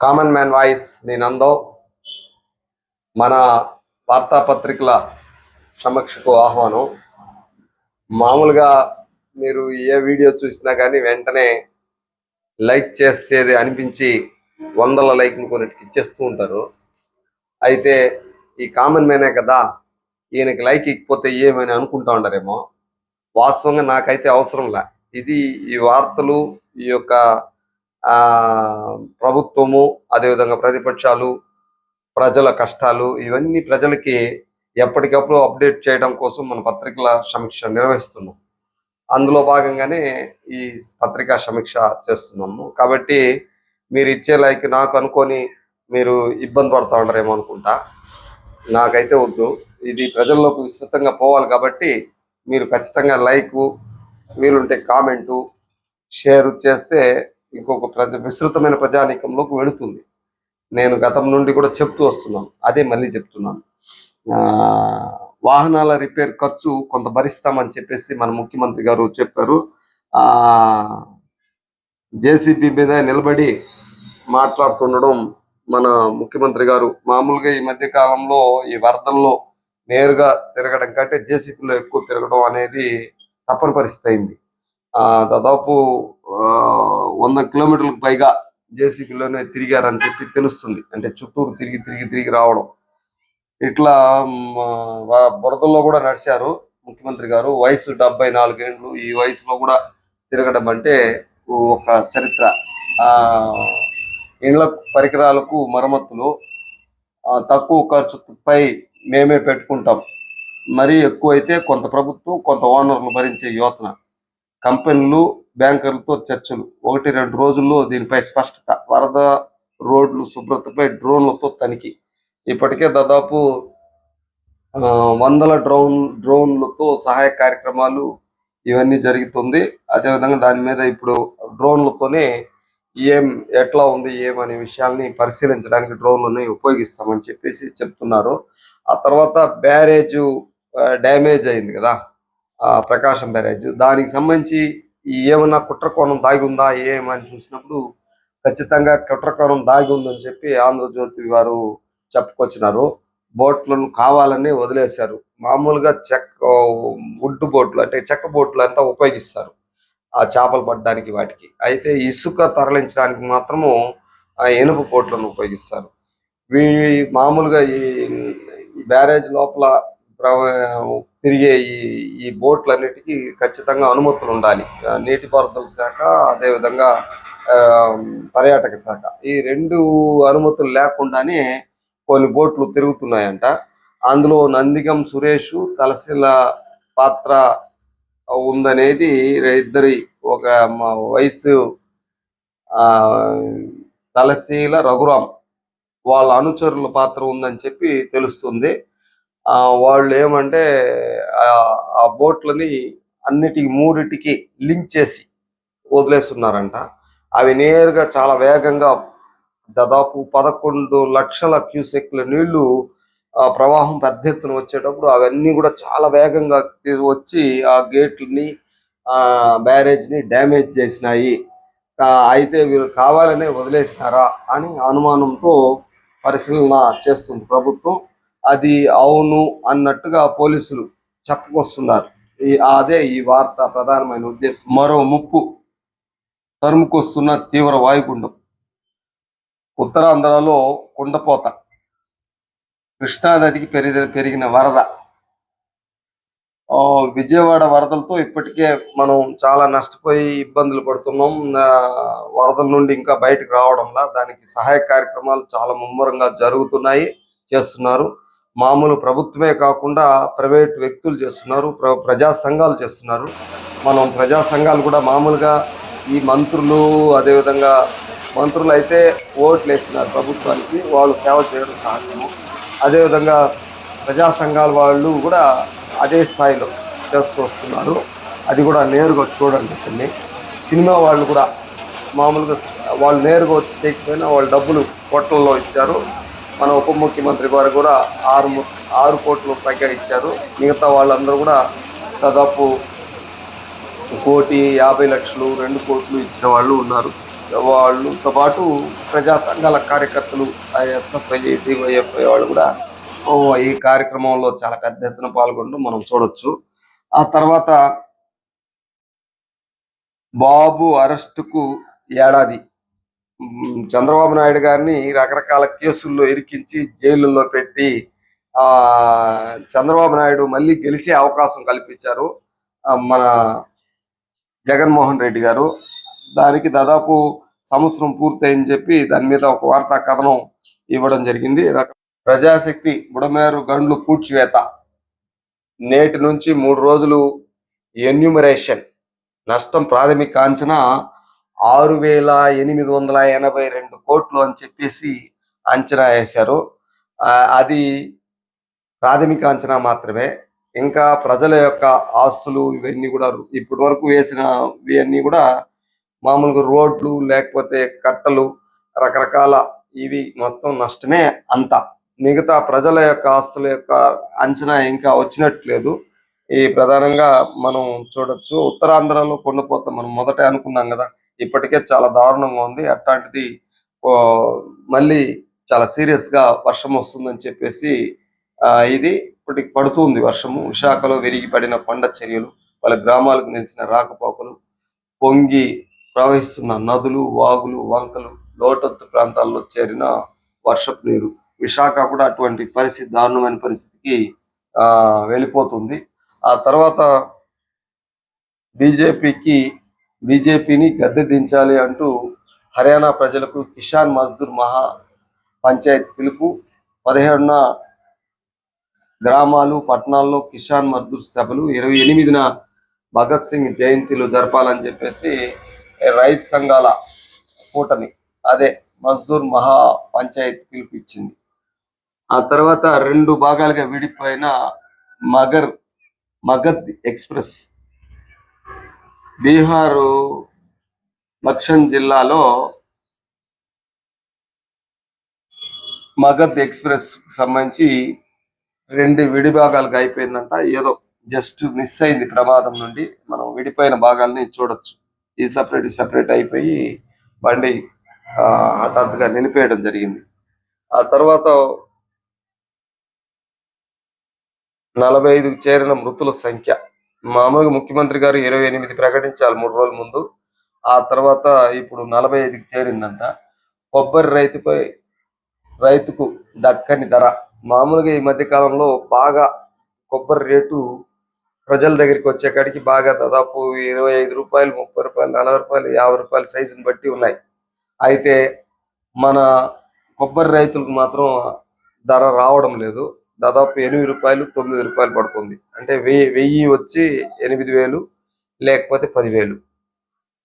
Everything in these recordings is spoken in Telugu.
కామన్ మ్యాన్ వాయిస్ నేను అందో మన వార్తాపత్రికల సమీక్షకు ఆహ్వానం. మామూలుగా మీరు ఏ వీడియో చూసినా కానీ వెంటనే లైక్ చేసేది అనిపించి వందల లైక్లు కొన్నిటికి ఇచ్చేస్తూ ఉంటారు. అయితే ఈ కామన్ మ్యానే కదా ఈయనకి లైక్ ఇకపోతే ఏమని అనుకుంటా ఉంటారేమో. వాస్తవంగా నాకైతే అవసరంలా ఇది ఈ వార్తలు ఈ యొక్క ప్రభుత్వము అదేవిధంగా ప్రతిపక్షాలు ప్రజల కష్టాలు ఇవన్నీ ప్రజలకి ఎప్పటికప్పుడు అప్డేట్ చేయడం కోసం మన పత్రికల సమీక్ష నిర్వహిస్తున్నాం. అందులో భాగంగానే ఈ పత్రికా సమీక్ష చేస్తున్నాము. కాబట్టి మీరు ఇచ్చే లైక్ నాకు అనుకొని మీరు ఇబ్బంది పడుతూ ఉండరేమో అనుకుంటా. నాకైతే వద్దు. ఇది ప్రజల్లోకి విస్తృతంగా పోవాలి కాబట్టి మీరు ఖచ్చితంగా లైకు వీలుంటే కామెంటు షేర్ చేస్తే ఇంకొక ప్రజ విస్తృతమైన ప్రజానీకంలోకి వెళుతుంది. నేను గతం నుండి కూడా చెప్తూ వస్తున్నాను. అదే మళ్ళీ చెప్తున్నాను. ఆ, వాహనాల రిపేర్ ఖర్చు కొంత భరిస్తామని చెప్పేసి మన ముఖ్యమంత్రి గారు చెప్పారు. ఆ జేసీబీ మీద నిలబడి మాట్లాడుతుండడం మన ముఖ్యమంత్రి గారు మామూలుగా ఈ మధ్య కాలంలో ఈ వరదల్లో నేరుగా తిరగడం కంటే జేసీబీలో ఎక్కువ తిరగడం అనేది తప్పని పరిస్థితి అయింది. దాదాపు ఆ, వంద కిలోమీటర్లకు పైగా జేసీబీలోనే తిరిగారని చెప్పి తెలుస్తుంది. అంటే చుట్టూరు తిరిగి తిరిగి తిరిగి రావడం. ఇట్లా బురదల్లో కూడా నడిచారు ముఖ్యమంత్రి గారు. వయసు డెబ్బై నాలుగేండ్లు ఈ వయసులో కూడా తిరగడం అంటే ఒక చరిత్ర. ఆ ఇండ్ల పరికరాలకు మరమ్మతులు. తక్కువ ఖర్చుపై మేమే పెట్టుకుంటాం. మరీ ఎక్కువైతే కొంత ప్రభుత్వం కొంత ఓనర్లు భరించే యోచన. కంపెనీలు బ్యాంకర్లతో చర్చలు. ఒకటి రెండు రోజుల్లో దీనిపై స్పష్టత. వరద రోడ్లు శుభ్రతపై డ్రోన్లతో తనిఖీ. ఇప్పటికే దాదాపు వందల డ్రోన్ డ్రోన్లతో సహాయ కార్యక్రమాలు ఇవన్నీ జరుగుతుంది. అదేవిధంగా దాని మీద ఇప్పుడు డ్రోన్లతోనే ఏం ఎట్లా ఉంది ఏమనే విషయాల్ని పరిశీలించడానికి డ్రోన్లని ఉపయోగిస్తామని చెప్పేసి చెప్తున్నారు. ఆ తర్వాత బ్యారేజ్ డ్యామేజ్ అయింది కదా. ప్రకాశం బ్యారేజ్. దానికి సంబంధించి ఏమన్నా కుట్రకోణం దాగి ఉందా ఏమని చూసినప్పుడు ఖచ్చితంగా కుట్రకోణం దాగి ఉందని చెప్పి ఆంధ్రజ్యోతి వారు చెప్పుకొచ్చినారు. బోట్లను కావాలని వదిలేశారు. మామూలుగా చెక్క వుడ్ బోట్లు అంటే చెక్క బోట్లు అంతా ఉపయోగిస్తారు ఆ చేపలు పట్టడానికి వాటికి. అయితే ఇసుక తరలించడానికి మాత్రము ఆ ఇనుప బోట్లను ఉపయోగిస్తారు. వీ మామూలుగా ఈ బ్యారేజ్ లోపల తిరిగే ఈ ఈ బోట్లన్నిటికీ ఖచ్చితంగా అనుమతులు ఉండాలి. నీటిపారుదల శాఖ అదేవిధంగా ఆ, పర్యాటక శాఖ. ఈ రెండు అనుమతులు లేకుండానే కొన్ని బోట్లు తిరుగుతున్నాయంట. అందులో నందిగం సురేష్ తలసిల పాత్ర ఉందనేది ఇద్దరి ఒక మ- వయసు ఆ తలశీల రఘురాం వాళ్ళ అనుచరుల పాత్ర ఉందని చెప్పి తెలుస్తుంది. వాళ్ళు ఏమంటే ఆ- ఆ బోట్లని అన్నిటికి మూడిటికి లింక్ చేసి వదిలేస్తున్నారంట. అవి నేరుగా చాలా వేగంగా దాదాపు పదకొండు లక్షల క్యూసెక్ల నీళ్ళు ఆ ప్రవాహం పెద్ద ఎత్తున వచ్చేటప్పుడు అవన్నీ కూడా చాలా వేగంగా వచ్చి ఆ గేట్లని ఆ బ్యారేజ్ని డ్యామేజ్ చేసినాయి. అయితే వీళ్ళు కావాలనే వదిలేసినారా అని అనుమానంతో పరిశీలన చేస్తుంది ప్రభుత్వం. అది అవును అన్నట్టుగా పోలీసులు చెప్పుకొస్తున్నారు. ఈ అదే ఈ వార్త ప్రధానమైన ఉద్దేశం. మరో ముప్పు. తరుముకొస్తున్న తీవ్ర వాయుగుండం. ఉత్తరాంధ్రలో కుండపోత. కృష్ణానదికి పెరిగిన పెరిగిన వరద. ఆ, విజయవాడ వరదలతో ఇప్పటికే మనం చాలా నష్టపోయి ఇబ్బందులు పడుతున్నాం. వరదల నుండి ఇంకా బయటకు రావడంలా దానికి సహాయ కార్యక్రమాలు చాలా ముమ్మరంగా జరుగుతున్నాయి చేస్తున్నారు. మామూలు ప్రభుత్వమే కాకుండా ప్రైవేట్ వ్యక్తులు చేస్తున్నారు ప్ర- ప్రజా సంఘాలు చేస్తున్నారు. మనం ప్రజా సంఘాలు కూడా మామూలుగా ఈ మంత్రులు అదేవిధంగా మంత్రులు అయితే ఓట్లు వేసినారు ప్రభుత్వానికి వాళ్ళు సేవ చేయడం సాధ్యము. అదేవిధంగా ప్రజా సంఘాల వాళ్ళు కూడా అదే స్థాయిలో చేస్తూ వస్తున్నారు. అది కూడా నేరుగా చూడండి కొన్ని సినిమా వాళ్ళు కూడా మామూలుగా వాళ్ళు నేరుగా వచ్చి చేయకపోయినా వాళ్ళు డబ్బులు కోట్లలో ఇచ్చారు. మన ఉప ముఖ్యమంత్రి గారు కూడా ఆరు ఆరు కోట్లు పైగా ఇచ్చారు. మిగతా వాళ్ళందరూ కూడా దాదాపు కోటి యాభై లక్షలు రెండు కోట్లు ఇచ్చిన వాళ్ళు ఉన్నారు. వాళ్ళతో పాటు ప్రజా సంఘాల కార్యకర్తలు ఎస్ఎఫ్ఐ డివైఎఫ్ఐ వాళ్ళు కూడా ఈ కార్యక్రమంలో చాలా పెద్ద ఎత్తున పాల్గొనడం మనం చూడొచ్చు. ఆ తర్వాత బాబు అరెస్టుకు ఏడాది. చంద్రబాబు నాయుడు గారిని రకరకాల కేసుల్లో ఇరికించి జైలులో పెట్టి ఆ చంద్రబాబు నాయుడు మళ్ళీ గెలిచే అవకాశం కల్పించారు ఆ, మన జగన్మోహన్ రెడ్డి గారు. దానికి దాదాపు సంవత్సరం పూర్తయిందని చెప్పి దాని మీద ఒక వార్తా కథనం ఇవ్వడం జరిగింది. ప్రజాశక్తి బుడమేరు గండ్లు పూడ్చివేత నేటి నుంచి మూడు రోజులు ఎన్యూమరేషన్ నష్టం ప్రాథమిక అంచనా ఆరు వేల ఎనిమిది వందల ఎనభై రెండు కోట్లు అని చెప్పేసి అంచనా వేశారు. ఆ, అది ప్రాథమిక అంచనా మాత్రమే. ఇంకా ప్రజల యొక్క ఆస్తులు ఇవన్నీ కూడా ఇప్పటి వరకు వేసిన ఇవన్నీ కూడా మామూలుగా రోడ్లు లేకపోతే కట్టలు రకరకాల ఇవి మొత్తం నష్టమే అంత. మిగతా ప్రజల యొక్క ఆస్తుల యొక్క అంచనా ఇంకా వచ్చినట్లేదు. ఈ ప్రధానంగా మనం చూడొచ్చు. ఉత్తరాంధ్రలో కొండపోత మనం మొదట అనుకున్నాం కదా. ఇప్పటికే చాలా దారుణంగా ఉంది. అట్లాంటిది మళ్ళీ చాలా సీరియస్గా వర్షం వస్తుందని చెప్పేసి ఇది ఇప్పటికి పడుతుంది వర్షము. విశాఖలో విరిగి పడిన కొండ చర్యలు వాళ్ళ గ్రామాలకు నిలిచిన రాకపోకలు పొంగి ప్రవహిస్తున్న నదులు వాగులు వంకలు లోటత్తు ప్రాంతాల్లో చేరిన వర్షపు నీరు. విశాఖ కూడా అటువంటి పరిస్థితి దారుణమైన పరిస్థితికి ఆ వెళ్ళిపోతుంది. ఆ తర్వాత బీజేపీకి బీజేపీని గద్దె దించాలి అంటూ హర్యానా ప్రజలకు కిసాన్ మజ్దూర్ మహా పంచాయత్ పిలుపు. పదిహేడున గ్రామాలు పట్టణాల్లో కిసాన్ మజ్దూర్ సభలు ఇరవై ఎనిమిదిన భగత్ సింగ్ జయంతిలు జరపాలని చెప్పేసి రైతు సంఘాల కూటమి అదే మజ్దూర్ మహా పంచాయత్ పిలుపు ఇచ్చింది. ఆ తర్వాత రెండు భాగాలుగా విడిపోయిన మగర్ మగధ్ ఎక్స్ప్రెస్ బీహారు లక్షన్ జిల్లాలో మగధ్ ఎక్స్ప్రెస్ సంబంధించి రెండు విడి భాగాలుగా అయిపోయిందంట. ఏదో జస్ట్ మిస్ అయింది ప్రమాదం నుండి. మనం విడిపోయిన భాగాల్ని చూడొచ్చు. ఈ సపరేట్ సపరేట్ అయిపోయి బండి హఠాత్తుగా నిలిపేయడం జరిగింది. ఆ తర్వాత నలభై ఐదుకు చేరిన మృతుల సంఖ్య మామూలుగా ముఖ్యమంత్రి గారు ఇరవై ఎనిమిది ప్రకటించాలి మూడు రోజుల ముందు. ఆ తర్వాత ఇప్పుడు నలభై ఐదుకి చేరిందంట. కొబ్బరి రైతుపై రైతుకు దక్కని ధర. మామూలుగా ఈ మధ్య కాలంలో బాగా కొబ్బరి రేటు ప్రజల దగ్గరికి వచ్చే కాడికి బాగా దాదాపు ఇరవై ఐదు రూపాయలు ముప్పై రూపాయలు నలభై రూపాయలు యాభై రూపాయల సైజుని బట్టి ఉన్నాయి. అయితే మన కొబ్బరి రైతులకు మాత్రం ధర రావడం లేదు. దాదాపు ఎనిమిది రూపాయలు తొమ్మిది రూపాయలు పడుతుంది. అంటే వెయ్యి వెయ్యి వచ్చి ఎనిమిది వేలు లేకపోతే పదివేలు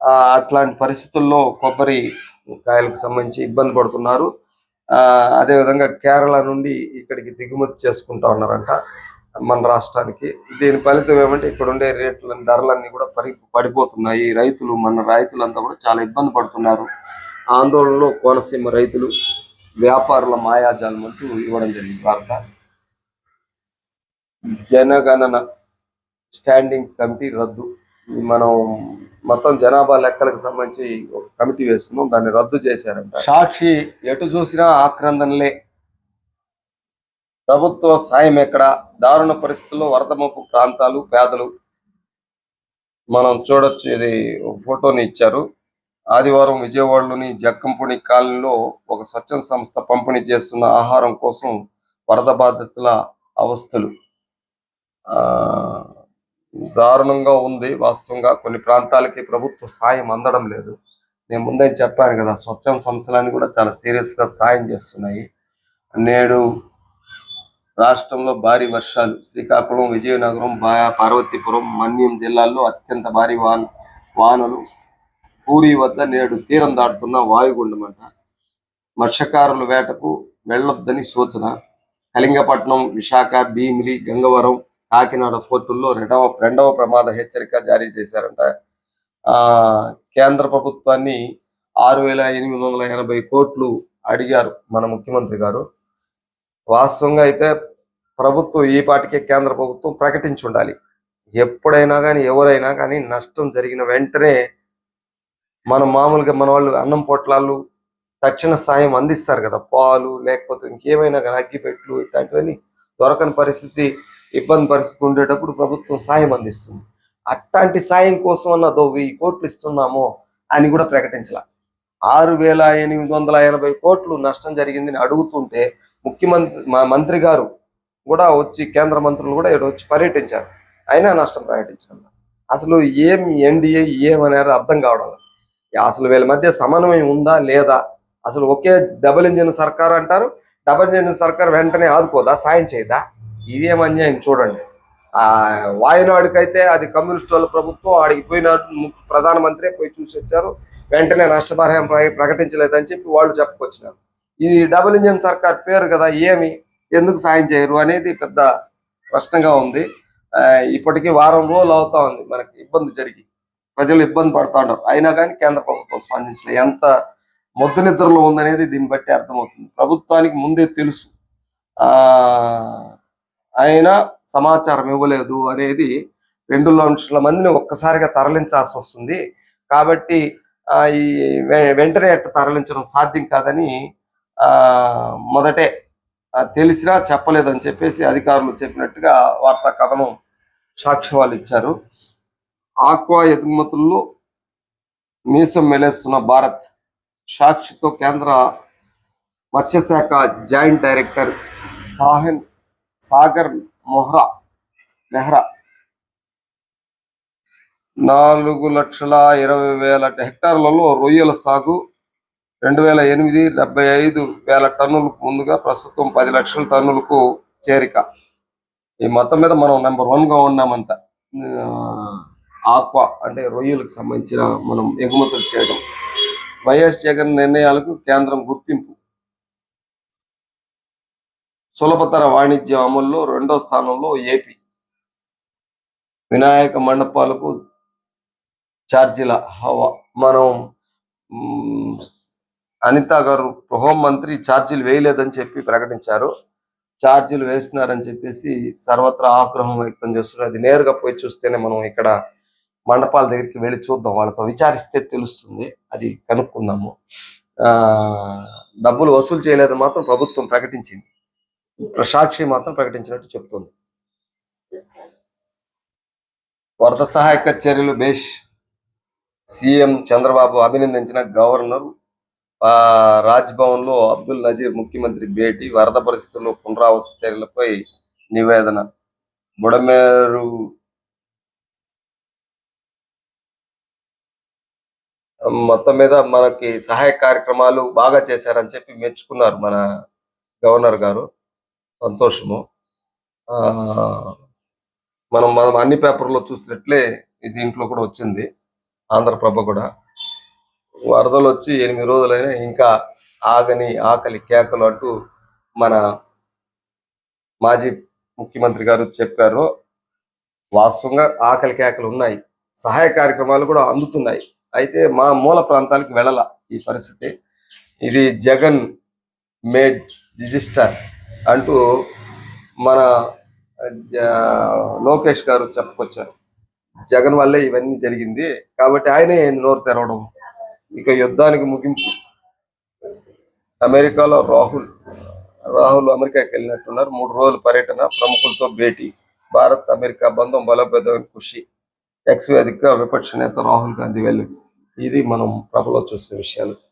ఆ, అట్లాంటి పరిస్థితుల్లో కొబ్బరి కాయలకు సంబంధించి ఇబ్బంది పడుతున్నారు. ఆ అదే విధంగా కేరళ నుండి ఇక్కడికి దిగుమతి చేసుకుంటా ఉన్నారంట మన రాష్ట్రానికి. దీని ఫలితం ఏమంటే ఇక్కడ ఉండే రేట్ల ధరలన్నీ కూడా పడి పడిపోతున్నాయి. రైతులు మన రైతులంతా కూడా చాలా ఇబ్బంది పడుతున్నారు. ఆందోళనలో కోనసీమ రైతులు వ్యాపారుల మాయాజాలం అంటూ ఇవ్వడం జరిగింది వార్త. జనగణన స్టాండింగ్ కమిటీ రద్దు. మనం మొత్తం జనాభా లెక్కలకు సంబంధించి ఒక కమిటీ వేస్తున్నాం. దాన్ని రద్దు చేశారంట. సాక్షి ఎటు చూసినా ఆక్రందనలే. ప్రభుత్వ సాయం ఎక్కడ? దారుణ పరిస్థితుల్లో వరద ముప్పు ప్రాంతాలు పేదలు. మనం చూడొచ్చు ఇది ఫోటోని ఇచ్చారు. ఆదివారం విజయవాడలోని జక్కంపూడి కాలనీలో ఒక స్వచ్ఛంద సంస్థ పంపిణీ చేస్తున్న ఆహారం కోసం వరద బాధితుల అవస్థలు. దారుణంగా ఉంది. వాస్తవంగా కొన్ని ప్రాంతాలకి ప్రభుత్వ సాయం అందడం లేదు. నేను ముందే చెప్పాను కదా స్వచ్ఛంద సంస్థలన్నీ కూడా చాలా సీరియస్గా సాయం చేస్తున్నాయి. నేడు రాష్ట్రంలో భారీ వర్షాలు శ్రీకాకుళం విజయనగరం పార్వతీపురం మన్యం జిల్లాల్లో అత్యంత భారీ వాన వానలు పూరి వద్ద నేడు తీరం దాటుతున్న వాయుగుండమంట. మత్స్యకారుల వేటకు వెళ్ళొద్దని సూచన. కళింగపట్నం విశాఖ భీమిలి గంగవరం కాకినాడ ఫోర్టుల్లో రెండవ రెండవ ప్రమాద హెచ్చరిక జారీ చేశారంట. ఆ కేంద్ర ప్రభుత్వాన్ని ఆరు వేల ఎనిమిది వందల ఎనభై కోట్లు అడిగారు మన ముఖ్యమంత్రి గారు. వాస్తవంగా అయితే ప్రభుత్వం ఈ పాటికే కేంద్ర ప్రభుత్వం ప్రకటించి ఉండాలి ఎప్పుడైనా కానీ ఎవరైనా కానీ నష్టం జరిగిన వెంటనే మనం మామూలుగా మన వాళ్ళు అన్నం పొట్లాలు తక్షణ సాయం అందిస్తారు కదా. పాలు లేకపోతే ఇంకేమైనా కానీ అగ్గిపెట్లు ఇట్లాంటివన్నీ దొరకని పరిస్థితి ఇబ్బంది పరిస్థితి ఉండేటప్పుడు ప్రభుత్వం సాయం అందిస్తుంది. అట్లాంటి సాయం కోసం అన్నదో వెయ్యి కోట్లు ఇస్తున్నాము అని కూడా ప్రకటించాల. ఆరు వేల ఎనిమిది వందల ఎనభై కోట్లు నష్టం జరిగిందని అడుగుతుంటే ముఖ్యమంత్రి మా మంత్రి గారు కూడా వచ్చి కేంద్ర మంత్రులు కూడా ఇక్కడ వచ్చి పర్యటించారు. అయినా నష్టం ప్రకటించారు అసలు ఏం ఎన్డీఏ ఏమనేది అర్థం కావడం అసలు వీళ్ళ మధ్య సమన్వయం ఉందా లేదా? అసలు ఒకే డబుల్ ఇంజిన్ సర్కార్ అంటారు. డబుల్ ఇంజిన్ సర్కార్ వెంటనే ఆదుకోదా? సాయం చేయదా? ఇదేం అన్యాయం చూడండి. ఆ వాయునాడుకైతే అది కమ్యూనిస్ట్ వాళ్ళ ప్రభుత్వం ఆడికి పోయిన ప్రధానమంత్రి పోయి చూసి వచ్చారు. వెంటనే నష్టపరిహారం ప్ర- ప్రకటించలేదని చెప్పి వాళ్ళు చెప్పుకొచ్చినారు. ఇది డబుల్ ఇంజిన్ సర్కార్ పేరు కదా ఏమి? ఎందుకు సాయం చేయరు అనేది పెద్ద ప్రశ్నగా ఉంది. ఆ, ఇప్పటికీ వారం రోజులు అవుతా ఉంది మనకి ఇబ్బంది జరిగి. ప్రజలు ఇబ్బంది పడుతూ ఉంటారు అయినా కానీ కేంద్ర ప్రభుత్వం స్పందించలేదు ఎంత మొద్దు నిద్రలో ఉందనేది దీన్ని బట్టి అర్థమవుతుంది. ప్రభుత్వానికి ముందే తెలుసు. ఆయన అయినా సమాచారం ఇవ్వలేదు అనేది రెండు లక్షల మందిని ఒక్కసారిగా తరలించాల్సి వస్తుంది. కాబట్టి ఈ వెంటనే అట్ట తరలించడం సాధ్యం కాదని మొదటే తెలిసినా చెప్పలేదని చెప్పేసి అధికారులు చెప్పినట్టుగా వార్తా కథనం సాక్ష్యాలు ఇచ్చారు. ఆక్వా ఎగుమతుల్లో మీసం మెలేస్తున్న భారత్ సాక్షితో కేంద్ర మత్స్యశాఖ జాయింట్ డైరెక్టర్ సాహెన్ సాగర్ మొహ్రా నెహ్రా. నాలుగు లక్షల ఇరవై వేల హెక్టార్లలో రొయ్యల సాగు రెండు వేల ఎనిమిది డెబ్బై ఐదు వేల టన్నులకు ముందుగా ప్రస్తుతం పది లక్షల టన్నులకు చేరిక. ఈ మొత్తం మీద మనం నెంబర్ వన్గా ఉన్నామంత. ఆక్వా అంటే రొయ్యలకు సంబంధించిన మనం ఎగుమతులు చేయడం. వైఎస్ జగన్ నిర్ణయాలకు కేంద్రం గుర్తింపు. సులభతర వాణిజ్య అమల్లో రెండో స్థానంలో ఏపీ. వినాయక మండపాలకు ఛార్జీల హవా. మనం అనిత గారు హోంమంత్రి ఛార్జీలు వేయలేదని చెప్పి ప్రకటించారు. ఛార్జీలు వేస్తున్నారని చెప్పేసి సర్వత్రా ఆగ్రహం వ్యక్తం చేస్తున్నారు. అది నేరుగా పోయి చూస్తేనే మనం ఇక్కడ మండపాల దగ్గరికి వెళ్ళి చూద్దాం. వాళ్ళతో విచారిస్తే తెలుస్తుంది. అది కనుక్కుందాము. ఆ డబ్బులు వసూలు చేయలేదు మాత్రం ప్రభుత్వం ప్రకటించింది. సాక్షి మాత్రం ప్రకటించినట్టు చెప్తుంది. వరద సహాయక చర్యలు బేష్ సీఎం చంద్రబాబు అభినందించిన గవర్నర్ రాజ్భవన్లో లో అబ్దుల్ నజీర్ ముఖ్యమంత్రి భేటీ వరద పరిస్థితుల్లో పునరావాస చర్యలపై నివేదన. బుడమేరు మొత్తం మీద మనకి సహాయ కార్యక్రమాలు బాగా చేశారని చెప్పి మెచ్చుకున్నారు మన గవర్నర్ గారు. సంతోషము. ఆ మనం మనం అన్ని పేపర్లో చూసినట్లే దీంట్లో కూడా వచ్చింది. ఆంధ్రప్రభ కూడా. వరదలు వచ్చి ఎనిమిది రోజులైనా ఇంకా ఆగని ఆకలి కేకలు అంటూ మన మాజీ ముఖ్యమంత్రి గారు చెప్పారు. వాస్తవంగా ఆకలి కేకలు ఉన్నాయి. సహాయ కార్యక్రమాలు కూడా అందుతున్నాయి. అయితే మా మూల ప్రాంతాలకు వెళ్ళాల ఈ పరిస్థితి. ఇది జగన్ మేడ్ రిజిస్టర్. అంటూ మన లోకేష్ గారు చెప్పుకొచ్చారు. జగన్ వల్లే ఇవన్నీ జరిగింది. కాబట్టి ఆయనే నోరు తెరవడం ఇక యుద్ధానికి ముగింపు. అమెరికాలో రాహుల్ రాహుల్ అమెరికాకి వెళ్ళినట్టున్నారు. మూడు రోజుల పర్యటన ప్రముఖులతో భేటీ. భారత్ అమెరికా బంధం బలోపేతం కృషి. ఎక్స్ వేదిక విపక్ష నేత రాహుల్ గాంధీ వెళ్ళి ఇది మనం ప్రభలో చూసిన విషయాలు.